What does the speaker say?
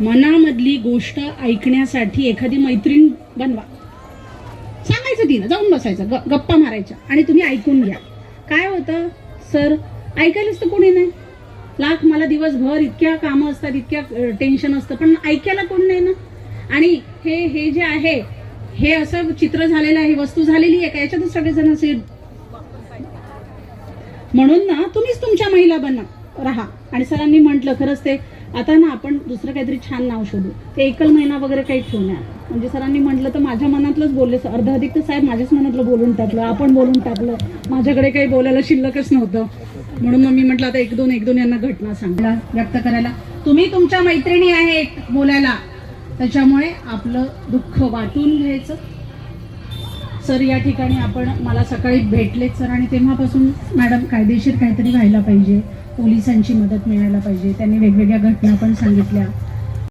मनामधली गोष्ट ऐकण्यासाठी एखादी मैत्रीण बनवा. सांगायचं तिनं जाऊन बसायचं ग- गप्पा मारायच्या आणि तुम्ही ऐकून घ्या. काय होतं? सर ऐकायलाच तर कोणी नाही. लाख मला दिवसभर इतक्या कामं असतात इतक्या टेन्शन असतं पण ऐकायला कोण नाही ना? आणि हे हे जे आहे हे असं चित्र झालेलं आहे वस्तू झालेली आहे का? याच्यातच सगळेजण असे म्हणून ना तुम्हीच तुमच्या महिला बना राहा. आणि सरांनी म्हटलं खरंच ते आता ना आपण दुसरं काहीतरी छान नाव शोधू. ते एकल महिना वगैरे काही ठेवू म्हणजे सरांनी म्हटलं तर माझ्या मनातलंच बोलले अर्ध अधिक तर साहेब माझ्याच मनातलं बोलून टाकलं आपण बोलून टाकलं. माझ्याकडे काही बोलायला शिल्लकच नव्हतं. म्हणून मग मी म्हटलं आता एक दोन एक दोन यांना घटना सांगायला व्यक्त करायला. तुम्ही तुमच्या मैत्रिणी आहेत बोलायला. त्याच्यामुळे आपलं दुःख वाटून घ्यायचं. सर या ठिकाणी आपण मला सकाळी भेटलेत सर आणि तेव्हापासून मॅडम कायदेशीर काहीतरी व्हायला पाहिजे. पोलिसांची मदत मिळायला पाहिजे. त्यांनी वेगवेगळ्या घटना पण सांगितल्या.